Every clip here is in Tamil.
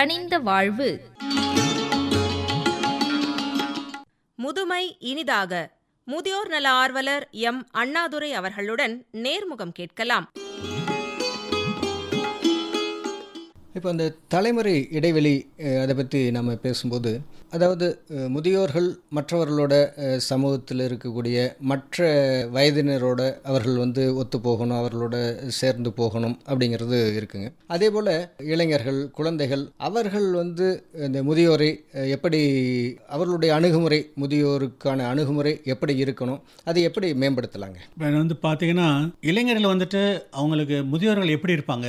கனிந்த வாழ்வு. முதுமை இனிதாக. முதியோர் நல ஆர்வலர் எம். அண்ணாதுரை அவர்களுடன் நேர்முகம் கேட்கலாம். இப்போ அந்த தலைமுறை இடைவெளி அதை பற்றி நம்ம பேசும்போது அதாவது முதியோர்கள் மற்றவர்களோட சமூகத்தில் இருக்கக்கூடிய மற்ற வயதினரோட அவர்கள் வந்து ஒத்து போகணும் அவர்களோட சேர்ந்து போகணும் அப்படிங்கிறது இருக்குங்க. அதே போல் இளைஞர்கள் குழந்தைகள் அவர்கள் வந்து இந்த முதியோரை எப்படி அவர்களுடைய அணுகுமுறை முதியோருக்கான அணுகுமுறை எப்படி இருக்கணும் அதை எப்படி மேம்படுத்தலாங்க? இப்போ வந்து பார்த்தீங்கன்னா இளைஞர்கள் வந்துட்டு அவங்களுக்கு முதியோர்கள் எப்படி இருப்பாங்க?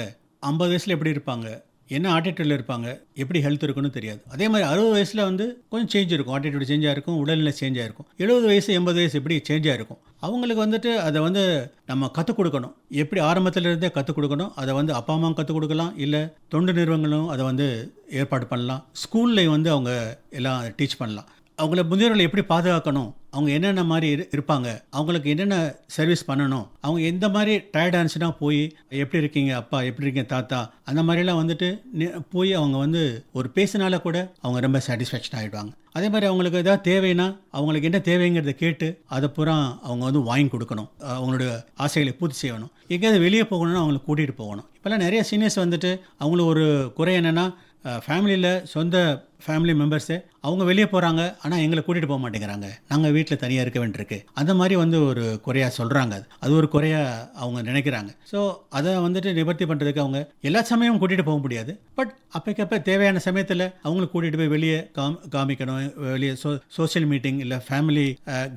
ஐம்பது வயசில் எப்படி இருப்பாங்க? என்ன ஆட்டிடியூடில் இருப்பாங்க? எப்படி ஹெல்த் இருக்குன்னு தெரியாது. அதே மாதிரி அறுபது வயசில் வந்து கொஞ்சம் சேஞ்ச் இருக்கும். ஆட்டிடியூட் சேஞ்சாக இருக்கும் உடல்நிலை சேஞ்சாக இருக்கும். எழுபது வயசு எண்பது வயசு எப்படி சேஞ்சாக இருக்கும்? அவங்களுக்கு வந்துட்டு அதை வந்து நம்ம கற்றுக் கொடுக்கணும். எப்படி ஆரம்பத்தில் இருந்தே கற்றுக் கொடுக்கணும்? அதை வந்து அப்பா அம்மாவும் கற்றுக் கொடுக்கலாம். இல்லை தொண்டு நிறுவனங்களும் அதை வந்து ஏற்பாடு பண்ணலாம். ஸ்கூல்லையும் வந்து அவங்க எல்லாம் டீச் பண்ணலாம். அவங்கள முதியோர்களை எப்படி பாதுகாக்கணும்? அவங்க என்னென்ன மாதிரி இரு- இருப்பாங்க? அவங்களுக்கு என்னென்ன சர்வீஸ் பண்ணணும்? அவங்க எந்த மாதிரி டயர்ட் ஆனிச்சுன்னா போய் எப்படி இருக்கீங்க அப்பா? எப்படி இருக்கீங்க தாத்தா? அந்த மாதிரிலாம் வந்துட்டு போய் அவங்க வந்து ஒரு பேசினால கூட அவங்க ரொம்ப சாட்டிஸ்ஃபேக்ஷன் ஆகிடுவாங்க அதே மாதிரி அவங்களுக்கு ஏதாவது தேவைன்னா அவங்களுக்கு என்ன தேவைங்கிறத கேட்டு அதை பூரா அவங்க வந்து வாங்கி கொடுக்கணும். அவங்களோட ஆசைகளை பூர்த்தி செய்யணும். எங்கேயாவது வெளியே போகணும்னா அவங்களை கூட்டிகிட்டு போகணும். இப்போல்லாம் நிறைய சீனியர்ஸ் வந்துட்டு அவங்களுக்கு ஒரு குறை என்னென்னா ஃபேமிலியில் சொந்த ஃபேமிலி மெம்பர்ஸு அவங்க வெளியே போகிறாங்க ஆனால் எங்களை கூட்டிகிட்டு போக மாட்டேங்கிறாங்க. நாங்கள் வீட்டில் தனியாக இருக்க வேண்டியிருக்கு. அந்த மாதிரி வந்து ஒரு குறையாக சொல்கிறாங்க அது. ஒரு குறையாக அவங்க நினைக்கிறாங்க. ஸோ அதை வந்துட்டு நிவர்த்தி பண்ணுறதுக்கு அவங்க எல்லா சமயமும் கூட்டிகிட்டு போக முடியாது. பட் அப்போக்கப்ப தேவையான சமயத்தில் அவங்கள கூட்டிகிட்டு போய் வெளியே காம் காமிக்கணும். வெளியே சோ சோஷியல் மீட்டிங் இல்லை ஃபேமிலி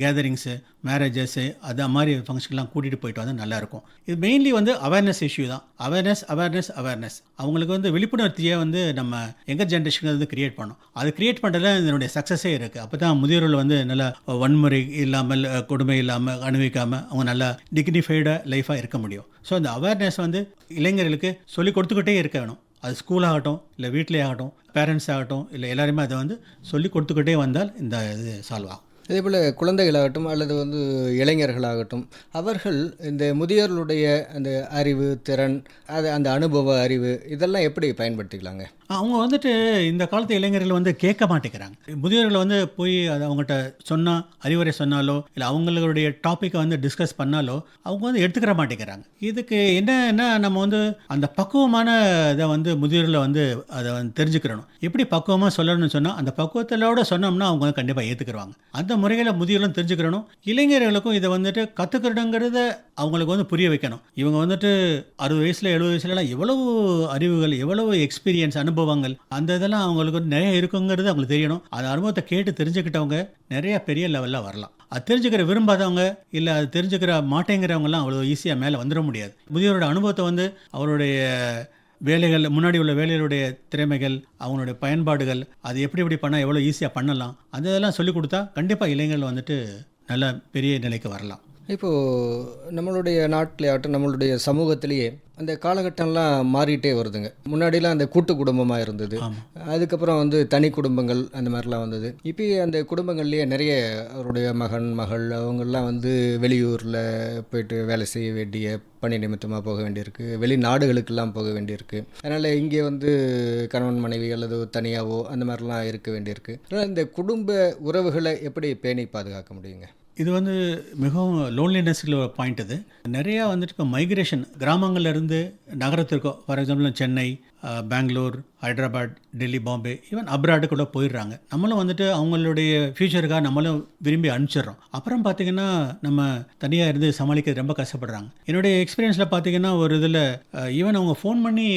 கேதரிங்ஸு மேரேஜஸ்ஸு அது மாதிரி ஃபங்க்ஷன்லாம் கூட்டிகிட்டு போயிட்டு வந்தால் நல்லாயிருக்கும் இது மெயின்லி வந்து அவேர்னஸ் இஷ்யூ தான். அவேர்னஸ் அவேர்னஸ் அவேர்னஸ் அவங்களுக்கு வந்து விழிப்புணர்ச்சியை வந்து நம்ம எங்கள் ஜென்ரேஷன் வந்து கிரியேட் பண்ணணும். அது கிரியேட் பண்ணுறதுல இதனுடைய சக்ஸஸே இருக்குது அப்போ தான் முதியோர்கள் வந்து நல்லா வன்முறை இல்லாமல் கொடுமை இல்லாமல் அனுபவிக்காமல் அவங்க நல்லா டிக்னிஃபைடாக லைஃபாக இருக்க முடியும். ஸோ அந்த அவேர்னஸ் வந்து இளைஞர்களுக்கு சொல்லி கொடுத்துக்கிட்டே இருக்க வேணும். அது ஸ்கூல் ஆகட்டும் இல்லை வீட்டிலே ஆகட்டும் பேரண்ட்ஸ் ஆகட்டும் இல்லை எல்லாருமே அதை வந்து சொல்லி கொடுத்துக்கிட்டே வந்தால் இந்த இது சால்வ் ஆகும். அதே போல் குழந்தைகளாகட்டும் அல்லது வந்து இளைஞர்களாகட்டும் அவர்கள் இந்த முதியோர்களுடைய அந்த அறிவு திறன் அது அந்த அனுபவ அறிவு இதெல்லாம் எப்படி பயன்படுத்திக்கலாங்க? அவங்க வந்துட்டு இந்த காலத்து இளைஞர்கள் வந்து கேட்க மாட்டேங்கிறாங்க. முதியோர்கள் வந்து போய் அதை அவங்ககிட்ட சொன்னால் அறிவுரை சொன்னாலோ இல்லை அவங்களுடைய டாப்பிக்கை வந்து டிஸ்கஸ் பண்ணாலோ அவங்க வந்து எடுத்துக்கிற மாட்டேங்கிறாங்க. இதுக்கு என்னன்னா நம்ம வந்து அந்த பக்குவமான இதை வந்து முதியோர்களை வந்து அதை வந்து தெரிஞ்சுக்கிறணும். எப்படி பக்குவமாக சொல்லணும்னு சொன்னால் அந்த பக்குவத்திலோட சொன்னோம்னா அவங்க வந்து கண்டிப்பாக ஏற்றுக்குருவாங்க அந்த முறைகளை முதியோர்களும் தெரிஞ்சுக்கிறணும். இளைஞர்களுக்கும் இதை வந்துட்டு கற்றுக்கிறணுங்கிறத அவங்களுக்கு வந்து புரிய வைக்கணும். இவங்க வந்துட்டு அறுபது வயசில் எழுபது வயசுலலாம் எவ்வளவு அறிவுகள் எவ்வளவு எக்ஸ்பீரியன்ஸ் அனுபவம் அனுபவங்கள் அந்த இதெல்லாம் அவங்களுக்கு வந்து நிறைய இருக்குங்கிறது அவங்களுக்கு தெரியணும். அந்த அனுபவத்தை கேட்டு தெரிஞ்சுக்கிட்டவங்க நிறைய பெரிய லெவலில் வரலாம். அது தெரிஞ்சுக்கிற விரும்பாதவங்க இல்லை அது தெரிஞ்சுக்கிற மாட்டேங்கிறவங்கலாம் அவ்வளோ ஈஸியாக மேலே வந்துட முடியாது. முதியோரோட அனுபவத்தை வந்து அவருடைய வேலைகள் முன்னாடி உள்ள வேலைகளுடைய திறமைகள் அவங்களுடைய பயன்பாடுகள் அது எப்படி எப்படி பண்ணால் எவ்வளோ ஈஸியாக பண்ணலாம் அந்த இதெல்லாம் சொல்லிக் கொடுத்தா கண்டிப்பாக இளைஞர்கள் வந்துட்டு நல்ல பெரிய நிலைக்கு வரலாம். இப்போது நம்மளுடைய நாட்டிலே ஆகட்டும் நம்மளுடைய சமூகத்திலேயே அந்த காலகட்டம்லாம் மாறிட்டே வருதுங்க. முன்னாடிலாம் அந்த கூட்டு குடும்பமாக இருந்தது. அதுக்கப்புறம் வந்து தனி குடும்பங்கள் அந்த மாதிரிலாம் வந்தது. இப்போ அந்த குடும்பங்கள்லேயே நிறைய அவருடைய மகன் மகள் அவங்கெல்லாம் வந்து வெளியூரில் போயிட்டு வேலை செய்ய வேண்டிய பணி நிமித்தமாக போக வேண்டியிருக்கு. வெளிநாடுகளுக்கெல்லாம் போக வேண்டியிருக்கு. அதனால் இங்கே வந்து கணவன் மனைவி அல்லது தனியாவோ அந்த மாதிரிலாம் இருக்க வேண்டியிருக்கு. அதனால் இந்த குடும்ப உறவுகளை எப்படி பேணி பாதுகாக்க முடியுங்க? இது வந்து மிகவும் லோன்லினஸ்ல ஒரு பாயிண்ட் இது நிறையா வந்துட்டு இப்போ மைக்ரேஷன் கிராமங்கள்லேருந்து நகரத்திற்கோ for example Chennai Bangalore Hyderabad Delhi Bombay even abroad கூட போயிடுறாங்க. நம்மளும் வந்துட்டு அவங்களுடைய ஃப்யூச்சருக்காக நம்மளும் விரும்பி அனுப்பிச்சிடுறோம். அப்புறம் பார்த்தீங்கன்னா நம்ம தனியாக இருந்து சமாளிக்க ரொம்ப கஷ்டப்படுறாங்க. என்னுடைய எக்ஸ்பீரியன்ஸில் பார்த்தீங்கன்னா ஒரு இதில் ஈவன் அவங்க ஃபோன் பண்ணி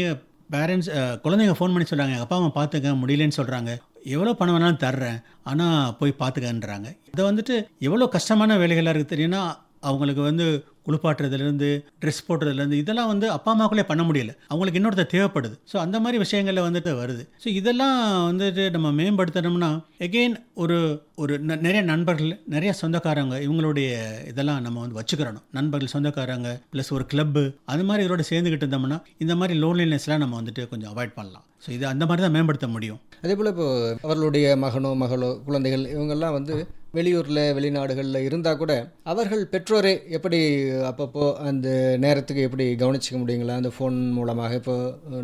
பேரண்ட்ஸ் குழந்தைங்க ஃபோன் பண்ணி சொல்கிறாங்க எங்கள் அப்பா அம்மா பார்த்துக்க முடியலன்னு சொல்கிறாங்க எவ்வளோ பணம் வேணாலும் தர்றேன் ஆனால் போய் பார்த்துக்கன்றாங்க இதை வந்துட்டு எவ்வளோ கஷ்டமான வேலைகளாக இருக்குது தெரியும்னா அவங்களுக்கு வந்து குளிப்பாட்டுறதுலேருந்து ட்ரெஸ் போடுறதுலேருந்து இதெல்லாம் வந்து அப்பா அம்மாக்குள்ளே பண்ண முடியல. அவங்களுக்கு இன்னொருத்தர் தேவைப்படுது. ஸோ அந்த மாதிரி விஷயங்களில் வந்துட்டு வருது. ஸோ இதெல்லாம் வந்துட்டு நம்ம மேம்படுத்தணும்னா எகெயின் ஒரு ஒரு ந- நிறைய நண்பர்கள் நிறைய சொந்தக்காரங்க இவங்களுடைய இதெல்லாம் நம்ம வந்து வச்சுக்கிறணும். நண்பர்கள் சொந்தக்காரங்க ப்ளஸ் ஒரு கிளப்பு அது மாதிரி இதோட சேர்ந்துக்கிட்டு இருந்தோம்னா இந்த மாதிரி லோன்லினஸ்லாம் நம்ம வந்துட்டு கொஞ்சம் அவாய்ட் பண்ணலாம். ஸோ இது அந்த மாதிரி தான் மேம்படுத்த முடியும். அதே போல் இப்போ அவர்களுடைய மகனோ மகளோ குழந்தைகள் இவங்கெல்லாம் வந்து வெளியூரில் வெளிநாடுகளில் இருந்தால் கூட அவர்கள் பெற்றோரே எப்படி அப்பப்போ அந்த நேரத்துக்கு எப்படி கவனிச்சிக்க முடியுங்களா? அந்த ஃபோன் மூலமாக இப்போ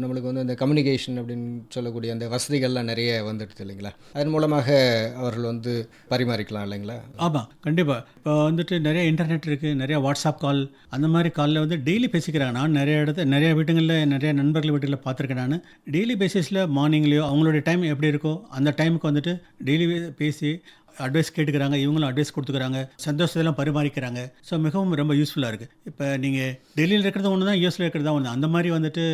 நம்மளுக்கு வந்து அந்த கம்யூனிகேஷன் அப்படின்னு சொல்லக்கூடிய அந்த வசதிகள்லாம் நிறைய வந்துடுது இல்லைங்களா? அதன் மூலமாக அவர்கள் வந்து பரிமாறிக்கலாம் இல்லைங்களா? ஆமாம் கண்டிப்பாக இப்போ வந்துட்டு நிறைய இன்டர்நெட் இருக்குது நிறைய வாட்ஸ்அப் கால் அந்த மாதிரி காலில் வந்து டெய்லி பேசிக்கிறாங்க. நான் நிறைய இடத்துல நிறைய வீட்டுங்களில் நிறைய நண்பர்கள் வீட்டில் பார்த்துருக்கேன் நான். டெய்லி பேசிஸில் மார்னிங்லேயோ அவங்களுடைய டைம் எப்படி இருக்கோ அந்த டைமுக்கு வந்துட்டு டெய்லி பேசி அட்வைஸ் கேட்டுக்கிறாங்க இவங்களும் அட்வைஸ் கொடுத்துக்கிறாங்க சந்தோஷத்தெல்லாம் பரிமாறிக்கிறாங்க. ஸோ மிகவும் ரொம்ப யூஸ்ஃபுல்லாக இருக்குது இப்போ நீங்கள் டெல்லியில் இருக்கிறது ஒன்று தான் யூஎஸில் இருக்கிறது ஒன்று அந்த மாதிரி வந்துட்டு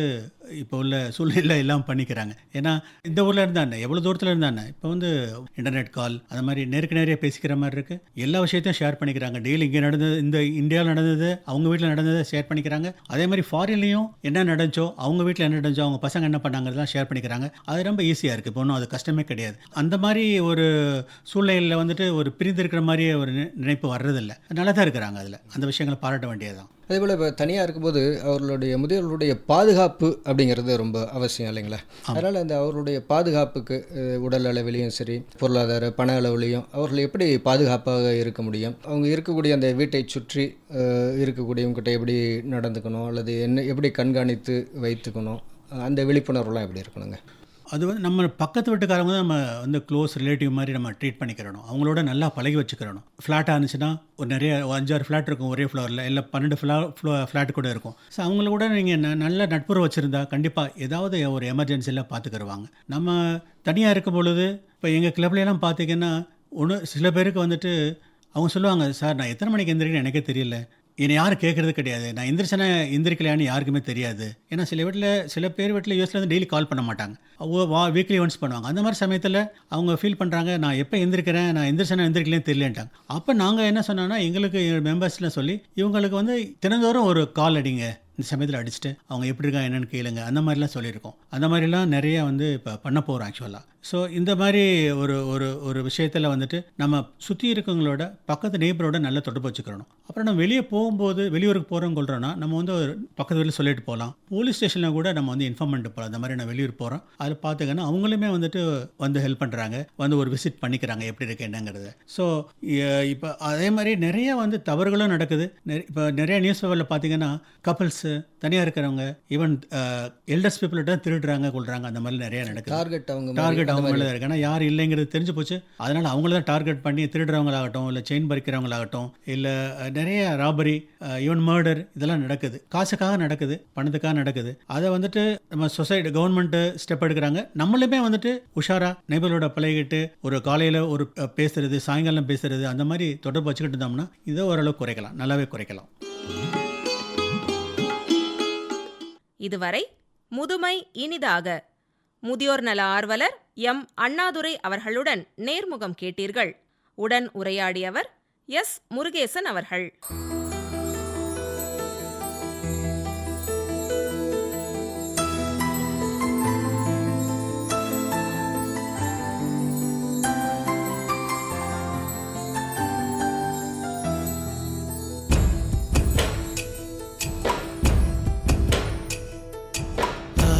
இப்போ உள்ள சூழ்நிலை எல்லாம் பண்ணிக்கிறாங்க. ஏன்னா இந்த ஊரில் இருந்தானே எவ்வளோ தூரத்தில் இருந்தானே இப்போ வந்து இன்டர்நெட் கால் அந்த மாதிரி நேருக்கு நேரையே பேசிக்கிற மாதிரி இருக்குது எல்லா விஷயத்தையும் ஷேர் பண்ணிக்கிறாங்க. டெய்லி இங்கே நடந்தது இந்த இந்தியாவில் நடந்தது அவங்க வீட்டில் நடந்ததை ஷேர் பண்ணிக்கிறாங்க. அதே மாதிரி ஃபாரின்லேயும் என்ன நடந்துச்சோ அவங்க வீட்டில் என்ன நடந்துச்சோ அவங்க பசங்க என்ன பண்ணாங்கிறதெல்லாம் ஷேர் பண்ணிக்கிறாங்க. அது ரொம்ப ஈஸியாக இருக்குது இப்போ ஒன்றும் அது கஷ்டமே கிடையாது. அந்த மாதிரி ஒரு சூழ்நிலையில் வந்துட்டு ஒரு பிரிந்து இருக்கிற மாதிரியே ஒரு நி- நினைப்பு வர்றதில்லை. நல்லா தான் இருக்கிறாங்க அதில். அந்த விஷயங்களை பாராட்ட வேண்டியதுதான். அதே போல் இப்போ தனியாக இருக்கும்போது அவர்களுடைய முதியோர்களுடைய பாதுகாப்பு அப்படிங்கிறது ரொம்ப அவசியம் இல்லைங்களா? அதனால் அந்த அவர்களுடைய பாதுகாப்புக்கு உடல் அளவிலையும் சரி பொருளாதார பண அளவுலையும் அவர்கள் எப்படி பாதுகாப்பாக இருக்க முடியும்? அவங்க இருக்கக்கூடிய அந்த வீட்டை சுற்றி இருக்கக்கூடியவங்ககிட்ட எப்படி நடந்துக்கணும்? அல்லது என்ன எப்படி கண்காணித்து வைத்துக்கணும்? அந்த விழிப்புணர்வுலாம் எப்படி இருக்கணுங்க? அது வந்து நம்ம பக்கத்து வீட்டுக்காரங்க தான் நம்ம வந்து க்ளோஸ் ரிலேட்டிவ் மாதிரி நம்ம ட்ரீட் பண்ணிக்கிறணும். அவங்களோட நல்லா பழகி வச்சுக்கிறணும். ஃப்ளாட்டாக இருந்துச்சுன்னா ஒரு நிறைய அஞ்சாறு ஃப்ளாட் இருக்கும் ஒரே ஃப்ளோரில் இல்லை பன்னெண்டு ஃப்ளா ஃப்ளோ ஃப்ளாட் கூட இருக்கும். ஸோ அவங்கள கூட நீங்கள் ந நல்ல நட்புறவு வச்சுருந்தா கண்டிப்பாக ஏதாவது ஒரு எமர்ஜென்சியில் பார்த்துக்கிடுவாங்க நம்ம தனியாக இருக்கும் பொழுது இப்போ எங்கள் கிளப்லையெல்லாம் பார்த்தீங்கன்னா ஒன்று சில பேருக்கு வந்துட்டு அவங்க சொல்லுவாங்க சார் நான் எத்தனை மணிக்கு எந்திரிக்கிறேன்னு எனக்கே தெரியல. என்னை யாரும் கேட்குறது கிடையாது. நான் எந்திரிச்சேனா எந்திரிக்கலையான்னு யாருக்குமே தெரியாது. ஏன்னா சில வீட்டில் சில பேர் வீட்டில் யூஎஸ்ல வந்து டெய்லி கால் பண்ண மாட்டாங்க. அவங்க வா வீக்லி ஒன்ஸ் பண்ணுவாங்க. அந்த மாதிரி சமயத்தில் அவங்க ஃபீல் பண்ணுறாங்க நான் எப்போ எந்திரிக்கிறேன் நான் எந்திரிச்சேனா எந்திரிக்கலையும் தெரியலன்ட்டாங்க. அப்போ நாங்கள் என்ன சொன்னோன்னா எங்களுக்கு மெம்பர்ஸில் சொல்லி இவங்களுக்கு வந்து தினந்தோறும் ஒரு கால் அடிங்க. இந்த சமயத்தில் அடிச்சுட்டு அவங்க எப்படி இருக்காங்க என்னென்னு கேளுங்க. அந்த மாதிரிலாம் சொல்லியிருக்கோம். அந்த மாதிரிலாம் நிறைய வந்து இப்போ பண்ண போகிறோம் ஆக்சுவலாக ஸோ இந்த மாதிரி ஒரு ஒரு ஒரு விஷயத்தில் வந்துட்டு நம்ம சுற்றி இருக்கவங்களோட பக்கத்து நெய்பரோட நல்ல தொடர்பு வச்சுக்கிறணும் அப்புறம் நம்ம வெளியே போகும்போது வெளியூருக்கு போகிறோம் கொள்றோன்னா நம்ம வந்து ஒரு பக்கத்து வீட்டில் சொல்லிட்டு போகலாம் போலீஸ் ஸ்டேஷனில் கூட நம்ம வந்து இன்ஃபார்ம் பண்ணிட்டு போகலாம் இந்த மாதிரி நான் வெளியூர் போகிறோம் அதை பார்த்துக்கன்னா அவங்களுமே வந்துட்டு வந்து ஹெல்ப் பண்ணுறாங்க வந்து ஒரு விசிட் பண்ணிக்கிறாங்க. எப்படி இருக்கு என்னங்கிறது. ஸோ இப்போ அதே மாதிரி நிறைய வந்து தவறுகளும் நடக்குது. இப்போ நிறைய நியூஸ் பேப்பரில் பார்த்தீங்கன்னா கப்பல்ஸு தனியாக இருக்கிறவங்க ஈவன் எல்டர்ஸ் பீப்புள்கிட்ட திருடுறாங்க கொள்றாங்க அந்த மாதிரி நிறைய நடக்குது. டார்கெட் அவங்க மாதிரி. டார்கெட் அவங்க மேலே இருக்கு. ஏன்னா யார் இல்லைங்கிறது தெரிஞ்சு போச்சு. அதனால அவங்கள தான் டார்கெட் பண்ணி திருடுறவங்களாகட்டும் இல்லை செயின் பறிக்கிறவங்களாகட்டும் இல்லை நிறைய ராபரி ஈவன் மர்டர் இதெல்லாம் நடக்குது. காசுக்காக நடக்குது பணத்துக்காக நடக்குது. அதை வந்துட்டு நம்ம சொசைட்டி கவர்மெண்ட்டு ஸ்டெப் எடுக்கிறாங்க. நம்மளுமே வந்துட்டு உஷாரா நெய்பரோட பழகிட்டு ஒரு காலையில் ஒரு பேசுறது சாயங்காலம் பேசுறது அந்த மாதிரி தொடர்பு வச்சுக்கிட்டு இருந்தோம்னா இதை ஓரளவு குறைக்கலாம். நல்லாவே குறைக்கலாம். இதுவரை முதுமை இனிதாக. முதியோர் நல ஆர்வலர் எம். அண்ணாதுரை அவர்களுடன் நேர்முகம் கேட்டீர்கள். உடன் உரையாடியவர் எஸ். முருகேசன் அவர்கள்.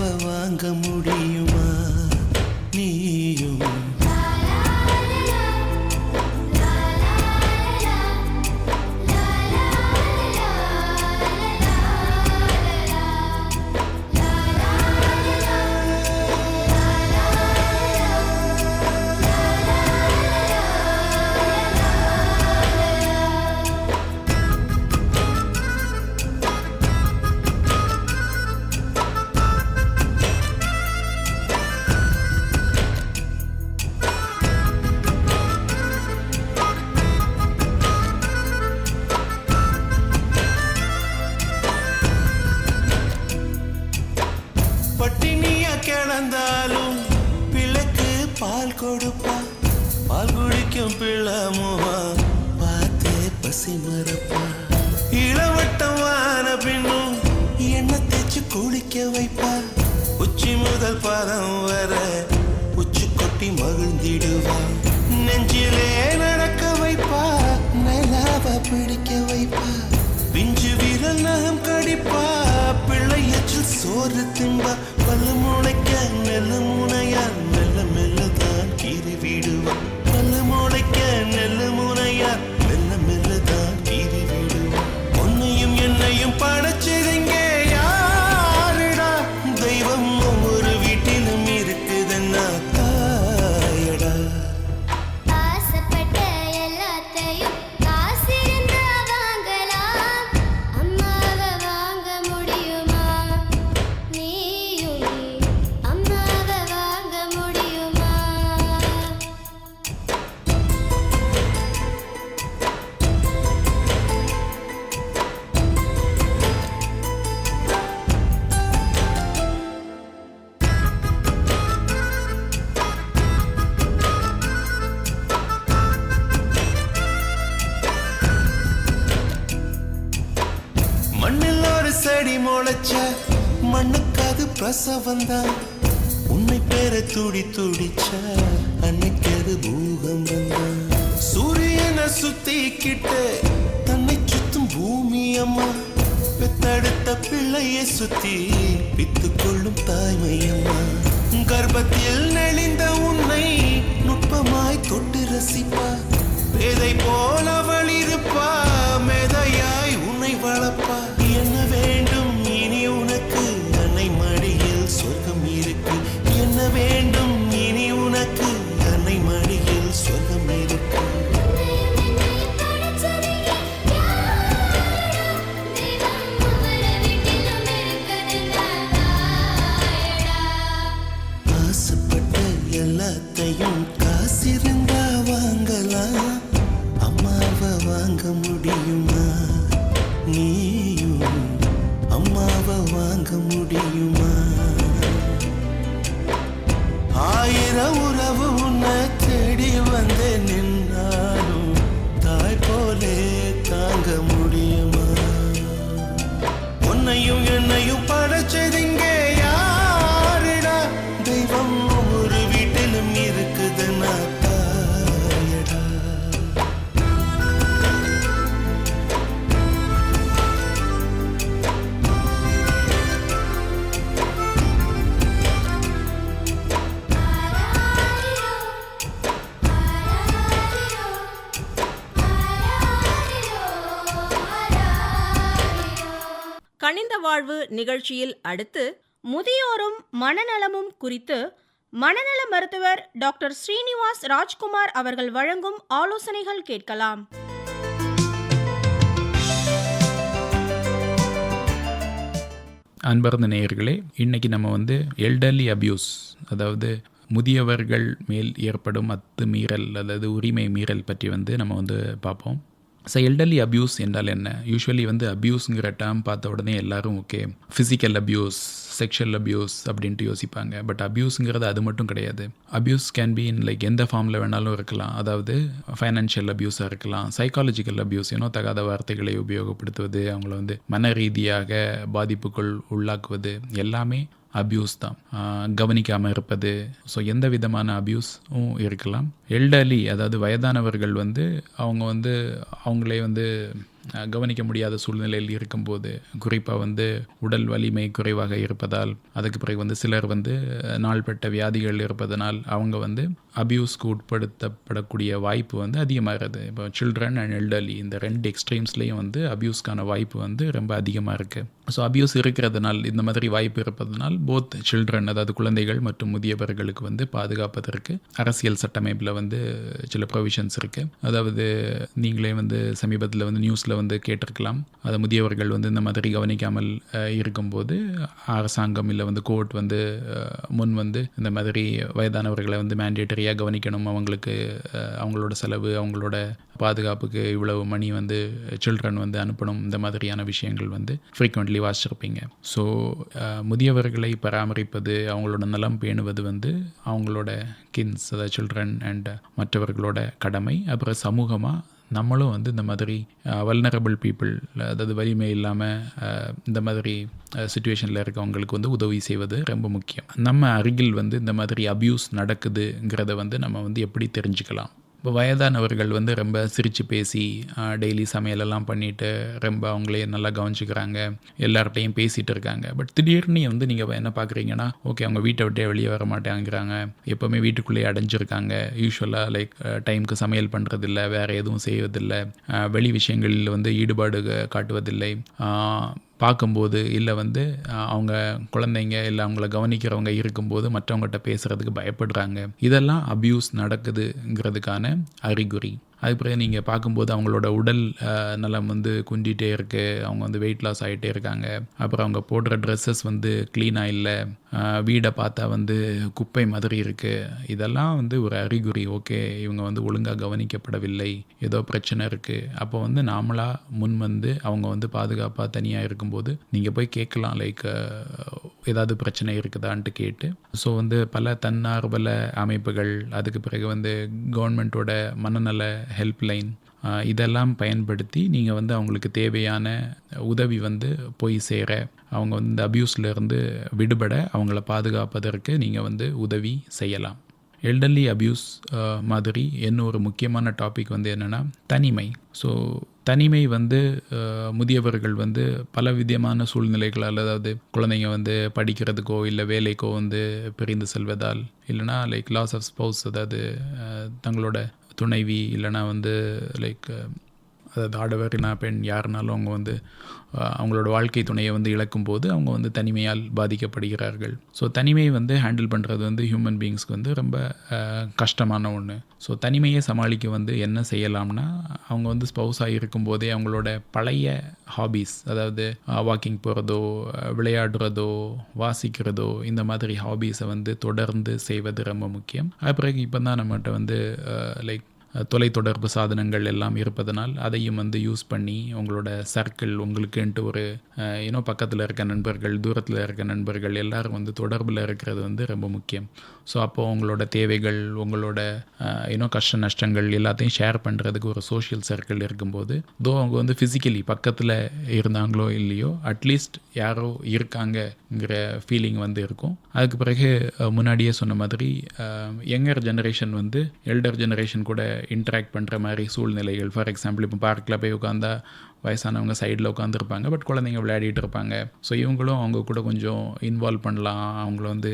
வாங்க முடியும். கொடுப்பான் பால் குடிக்கும் பிள்ளமுவா பார்த்தே பசி மறப்பான் இளவட்டமான பின்னும் எண்ணெய் தேய்ச்சி குளிக்க வைப்பார் உச்சி முதல் பதம் வர உச்சி கொட்டி மகிழ்ந்திடுவான் நெஞ்சிலே நடக்க வைப்பா நிலாவ பிடிக்க வைப்பா. பிஞ்சு விரல் நகம் கடிப்பா பிள்ளை எச்சில் சோறு திம்பா பல்லு முளைக்க நெல்லு முனையான் மண்ணுக்கு அது பிரசவம் தான். உன்னை பேர துடி துடிச்ச அன்னைக்கு அது பூகம்பம் சுத்தி சூரியனை சுத்திக்கிட்டு தன்னை சுத்தும் பூமி அம்மா. பெத்தெடுத்த பிள்ளையை சுத்தி பித்து கொள்ளும் தாய்மையம்மா கர்ப்பத்தில் நெளிந்த உன்னை நுட்பமாய் தொட்டு ரசிப்பா. பேதை போல வளி சிறந்த வாழ்வு நிகழ்ச்சியில் அடுத்து முதியோரும் மனநலமும் குறித்து மனநல மருத்துவர் டாக்டர் ஸ்ரீனிவாஸ் ராஜ்குமார் அவர்கள் வழங்கும் ஆலோசனைகள் கேட்கலாம். அன்பர்ந்த நேயர்களே இன்னைக்கு நம்ம வந்து எல்டர்லி அபியூஸ் அதாவது முதியவர்கள் மேல் ஏற்படும் அத்துமீறல் அல்லது உரிமை மீறல் பற்றி வந்து நம்ம வந்து பார்ப்போம். ஸோ எல்டர்லி அப்யூஸ் என்றால் என்ன? யூஸ்வலி வந்து அப்யூஸுங்கிற டேர்ம் பார்த்த உடனே எல்லாரும் okay physical abuse sexual abuse அப்படின்ட்டு யோசிப்பாங்க. பட் அப்யூஸுங்கிறது அது மட்டும் கிடையாது. Abuse can be in like எந்த ஃபார்மில் வேணாலும் இருக்கலாம். அதாவது ஃபைனான்ஷியல் அப்யூஸாக இருக்கலாம். சைக்காலஜிக்கல் அப்யூஸ் ஏன்னோ தகாத வார்த்தைகளை உபயோகப்படுத்துவது அவங்கள வந்து மன ரீதியாக பாதிப்புக்குள் உள்ளாக்குவது எல்லாமே அபியூஸ் தான். கவனிக்காமல் இருப்பது. ஸோ எந்த விதமான அபியூஸும் இருக்கலாம். எல்டர்லி அதாவது வயதானவர்கள் வந்து அவங்க வந்து அவங்களே வந்து கவனிக்க முடியாத சூழ்நிலையில் இருக்கும்போது குறிப்பாக வந்து உடல் வலிமை குறைவாக இருப்பதால் அதுக்கு பிறகு வந்து சிலர் வந்து நாள்பட்ட வியாதிகள் இருப்பதனால் அவங்க வந்து அபியூஸ்க்கு உட்படுத்தப்படக்கூடிய வாய்ப்பு வந்து அதிகமாகிறது. இப்போ சில்ட்ரன் அண்ட் எல்டர்லி இந்த ரெண்டு எக்ஸ்ட்ரீம்ஸ்லேயும் வந்து அபியூஸ்க்கான வாய்ப்பு வந்து ரொம்ப அதிகமாக இருக்குது ஸோ அபியூஸ் இருக்கிறதுனால் இந்த மாதிரி வாய்ப்பு இருப்பதனால் போத் சில்ட்ரன் அதாவது குழந்தைகள் மற்றும் முதியவர்களுக்கு வந்து பாதுகாப்பதற்கு அரசியல் சட்டமைப்பில் வந்து சில ப்ரொவிஷன்ஸ் இருக்குது அதாவது நீங்களே வந்து சமீபத்தில் வந்து நியூஸில் வந்து கேட்டிருக்கலாம். அதை முதியவர்கள் வந்து இந்த மாதிரி கவனிக்காமல் இருக்கும்போது அரசாங்கம் இல்லை வந்து கோர்ட் வந்து முன் வந்து இந்த மாதிரி வயதானவர்களை வந்து மேண்டேட்டரியாக கவனிக்கணும். அவங்களுக்கு அவங்களோட செலவு அவங்களோட பாதுகாப்புக்கு இவ்வளவு மணி வந்து சில்ட்ரன் வந்து அனுப்பணும். இந்த மாதிரியான விஷயங்கள் வந்து ஃப்ரீக்வெண்ட்லி வாசிச்சிருப்பீங்க. ஸோ முதியவர்களை பராமரிப்பது அவங்களோட நலம் பேணுவது வந்து அவங்களோட கின்ஸ் அதாவது சில்ட்ரன் அண்ட் மற்றவர்களோட கடமை. அப்புறம் சமூகமாக நம்மளும் வந்து இந்த மாதிரி வல்னரபிள் பீப்புள் அதாவது வலிமை இல்லாமல் இந்த மாதிரி சுச்சுவேஷனில் இருக்கவங்களுக்கு வந்து உதவி செய்வது ரொம்ப முக்கியம். நம்ம அருகில் வந்து இந்த மாதிரி அப்யூஸ் நடக்குதுங்கிறத வந்து நம்ம வந்து எப்படி தெரிஞ்சுக்கலாம்? இப்போ வயதானவர்கள் வந்து ரொம்ப சிரித்து பேசி டெய்லி சமையலெல்லாம் பண்ணிவிட்டு ரொம்ப அவங்களே நல்லா கவனிச்சிக்கிறாங்க எல்லார்ட்டையும் பேசிகிட்டு இருக்காங்க. பட் திடீர்னு வந்து நீங்கள் என்ன பார்க்குறீங்கன்னா ஓகே அவங்க வீட்டை விட்டே வெளியே வர மாட்டேங்கிறாங்க. எப்போவுமே வீட்டுக்குள்ளேயே அடைஞ்சிருக்காங்க. யூஸ்வலாக லைக் டைமுக்கு சமையல் பண்ணுறதில்ல வேறு எதுவும் செய்வதில்லை. வெளி விஷயங்களில் வந்து ஈடுபாடு காட்டுவதில்லை. பார்க்கும்போது இல்லை வந்து அவங்க குழந்தைங்க இல்லை அவங்கள கவனிக்கிறவங்க இருக்கும்போது மற்றவங்ககிட்ட பேசுகிறதுக்கு பயப்படுறாங்க. இதெல்லாம் அப்யூஸ் நடக்குதுங்கிறதுக்கான அறிகுறி. அது பிறகு நீங்கள் பார்க்கும்போது அவங்களோட உடல் நலம் வந்து குஞ்சிகிட்டே இருக்குது அவங்க வந்து வெயிட் லாஸ் ஆகிட்டே இருக்காங்க. அப்புறம் அவங்க போடுற ட்ரெஸ்ஸஸ் வந்து க்ளீனாக இல்லை. வீடை பார்த்தா வந்து குப்பை மாதிரி இருக்குது இதெல்லாம் வந்து ஒரு அறிகுறி. ஓகே இவங்க வந்து ஒழுங்காக கவனிக்கப்படவில்லை. ஏதோ பிரச்சனை இருக்குது அப்போ வந்து நாமளாக முன் வந்து அவங்க வந்து பாதுகாப்பாக தனியாக இருக்கும்போது நீங்கள் போய் கேட்கலாம். லைக் ஏதாவது பிரச்சனை இருக்குதான்ட்டு கேட்டு. ஸோ வந்து பல தன்னார்வல அமைப்புகள் அதுக்கு பிறகு வந்து கவர்மெண்ட்டோட மனநல ஹெல்ப்லைன் இதெல்லாம் பயன்படுத்தி நீங்கள் வந்து அவங்களுக்கு தேவையான உதவி வந்து போய் சேர அவங்க வந்து இந்த அப்யூஸ்லேருந்து விடுபட அவங்கள பாதுகாப்பதற்கு நீங்கள் வந்து உதவி செய்யலாம். எல்டர்லி அப்யூஸ் மாதிரி என்ன ஒரு முக்கியமான டாபிக் வந்து என்னென்னா தனிமை. ஸோ தனிமை வந்து முதியவர்கள் வந்து பல விதமான சூழ்நிலைகளால் அதாவது குழந்தைங்க வந்து படிக்கிறதுக்கோ இல்லை வேலைக்கோ வந்து பிரிந்து செல்வதால் இல்லைனா லைக் லாஸ் ஆஃப் ஸ்பௌஸ் அதாவது தங்களோட துணைவி இல்லைனா வந்து லைக் அதாவது ஆடவர் இல்லைனா பெண் யாருனாலும் அவங்க வந்து அவங்களோட வாழ்க்கை துணையை வந்து இழக்கும் போது அவங்க வந்து தனிமையால் பாதிக்கப்படுகிறார்கள். ஸோ தனிமையை வந்து ஹேண்டில் பண்ணுறது வந்து ஹியூமன் பீயிங்ஸ்க்கு வந்து ரொம்ப கஷ்டமான ஒன்று ஸோ தனிமையை சமாளிக்க வந்து என்ன செய்யலாம்னா அவங்க வந்து ஸ்பௌஸாக இருக்கும்போதே அவங்களோட பழைய ஹாபீஸ் அதாவது வாக்கிங் போகிறதோ விளையாடுறதோ வாசிக்கிறதோ இந்த மாதிரி ஹாபீஸை வந்து தொடர்ந்து செய்வது ரொம்ப முக்கியம். அது பிறகு இப்போ தான் நம்மகிட்ட வந்து லைக் தொலைத்தொடர்பு சாதனங்கள் எல்லாம் இருப்பதனால் அதையும் வந்து யூஸ் பண்ணி உங்களோட சர்க்கிள் உங்களுக்குன்ட்டு ஒரு இன்னும் பக்கத்தில் இருக்க நண்பர்கள் தூரத்தில் இருக்க நண்பர்கள் எல்லாரும் வந்து தொடர்பில் இருக்கிறது வந்து ரொம்ப முக்கியம். ஸோ அப்போ உங்களோட தேவைகள் உங்களோட இன்னும் கஷ்ட நஷ்டங்கள் எல்லாத்தையும் ஷேர் பண்ணுறதுக்கு ஒரு சோஷியல் சர்க்கிள் இருக்கும்போது தோ அவங்க வந்து ஃபிசிக்கலி பக்கத்தில் இருந்தாங்களோ இல்லையோ அட்லீஸ்ட் யாரோ இருக்காங்கங்கிற ஃபீலிங் வந்து இருக்கும். அதுக்கு பிறகு முன்னாடியே சொன்ன மாதிரி யங்கர் ஜெனரேஷன் வந்து எல்டர் ஜெனரேஷன் கூட இன்ட்ராக்ட் பண்ணுற மாதிரி சூழ்நிலைகள். ஃபார் எக்ஸாம்பிள் இப்போ பார்க்கில் போய் உட்காந்தா வயசானவங்க சைடில் உட்காந்துருப்பாங்க பட் குழந்தைங்க விளையாடிட்டு இருப்பாங்க. ஸோ இவங்களும் அவங்க கூட கொஞ்சம் இன்வால்வ் பண்ணலாம் அவங்கள வந்து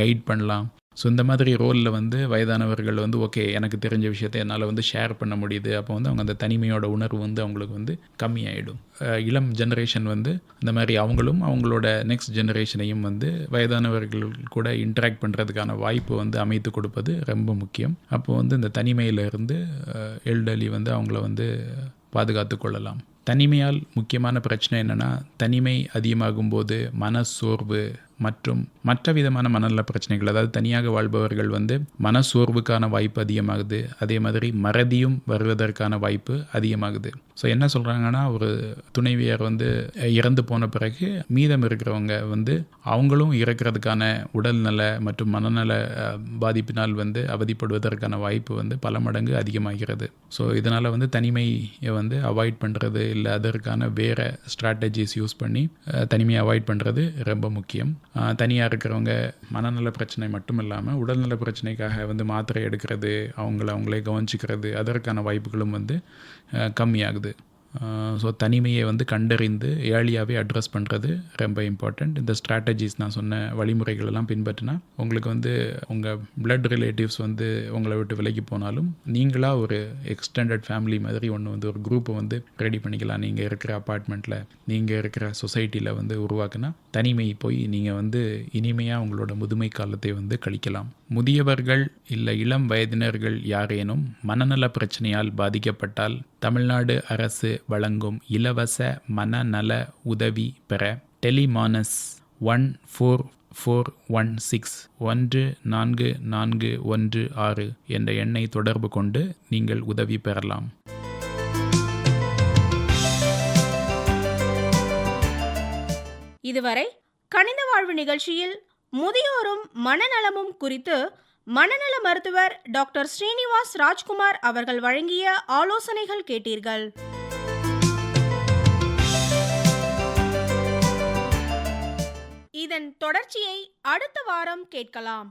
கைட் பண்ணலாம். ஸோ இந்த மாதிரி ரோலில் வந்து வயதானவர்கள் வந்து ஓகே எனக்கு தெரிஞ்ச விஷயத்தை என்னால் வந்து ஷேர் பண்ண முடியுது. அப்போ வந்து அவங்க அந்த தனிமையோட உணர்வு வந்து அவங்களுக்கு வந்து கம்மியாயிடும். இளம் ஜெனரேஷன் வந்து இந்த மாதிரி அவங்களும் அவங்களோட நெக்ஸ்ட் ஜெனரேஷனையும் வந்து வயதானவர்கள் கூட இன்ட்ராக்ட் பண்ணுறதுக்கான வாய்ப்பு வந்து அமைத்து கொடுப்பது ரொம்ப முக்கியம். அப்போ வந்து இந்த தனிமையிலிருந்து எல்டர்லி வந்து அவங்கள வந்து பாதுகாத்து கொள்ளலாம். தனிமையால் முக்கியமான பிரச்சனை என்னென்னா தனிமை அதிகமாகும் போது மன சோர்வு மற்றும் மற்ற விதமான மனநல பிரச்சனைகள் அதாவது தனியாக வாழ்பவர்கள் வந்து மனசோர்வுக்கான வாய்ப்பு அதிகமாகுது. அதே மாதிரி மறதியும் வருவதற்கான வாய்ப்பு அதிகமாகுது. ஸோ என்ன சொல்கிறாங்கன்னா ஒரு துணைவியர் வந்து இறந்து போன பிறகு மீதம் இருக்கிறவங்க வந்து அவங்களும் இறக்கிறதுக்கான உடல்நல மற்றும் மனநல பாதிப்பினால் வந்து அவதிப்படுவதற்கான வாய்ப்பு வந்து பல மடங்கு அதிகமாகிறது. ஸோ இதனால் வந்து தனிமையை வந்து அவாய்ட் பண்ணுறது இல்லை அதற்கான வேறு ஸ்ட்ராட்டஜிஸ் யூஸ் பண்ணி தனிமையை அவாய்ட் பண்ணுறது ரொம்ப முக்கியம். தனியாக இருக்கிறவங்க மனநல பிரச்சனை மட்டும் இல்லாமல் உடல்நல பிரச்சனைக்காக வந்து மாத்திரை எடுக்கிறது அவங்கள அவங்களே கவனிச்சிக்கிறது அதற்கான வாய்ப்புகளும் வந்து கம்மியாகுது. ஸோ தனிமையை வந்து கண்டறிந்து ஏர்லியாகவே அட்ரஸ் பண்ணுறது ரொம்ப இம்பார்ட்டண்ட் இந்த ஸ்ட்ராட்டஜிஸ் நான் சொன்ன வழிமுறைகளெல்லாம் பின்பற்றினா உங்களுக்கு வந்து உங்கள் பிளட் ரிலேட்டிவ்ஸ் வந்து உங்களை விட்டு விலகி போனாலும் நீங்களாக ஒரு எக்ஸ்டெண்டட் ஃபேமிலி மாதிரி ஒன்று வந்து ஒரு குரூப்பை வந்து ரெடி பண்ணிக்கலாம். நீங்கள் இருக்கிற அப்பார்ட்மெண்ட்டில் நீங்கள் இருக்கிற சொசைட்டியில் வந்து உருவாக்குனா தனிமை போய் நீங்கள் வந்து இனிமையாக உங்களோட முதுமை காலத்தை வந்து கழிக்கலாம். முதியவர்கள் இல்லை இளம் வயதினர்கள் யாரேனும் மனநல பிரச்சனையால் பாதிக்கப்பட்டால் தமிழ்நாடு அரசு வழங்கும் இலவச மனநல உதவி பெற TeleMANAS one four four one six ஒன்று நான்கு நான்கு ஒன்று ஆறு என்ற எண்ணை தொடர்பு கொண்டு நீங்கள் உதவி பெறலாம். இதுவரை கணித வாழ்வு நிகழ்ச்சியில் முதியோரும் மனநலமும் குறித்து மனநல மருத்துவர் டாக்டர் ஸ்ரீனிவாஸ் ராஜ்குமார் அவர்கள் வழங்கிய ஆலோசனைகள் கேட்டீர்கள். இதன் தொடர்ச்சியை அடுத்த வாரம் கேட்கலாம்.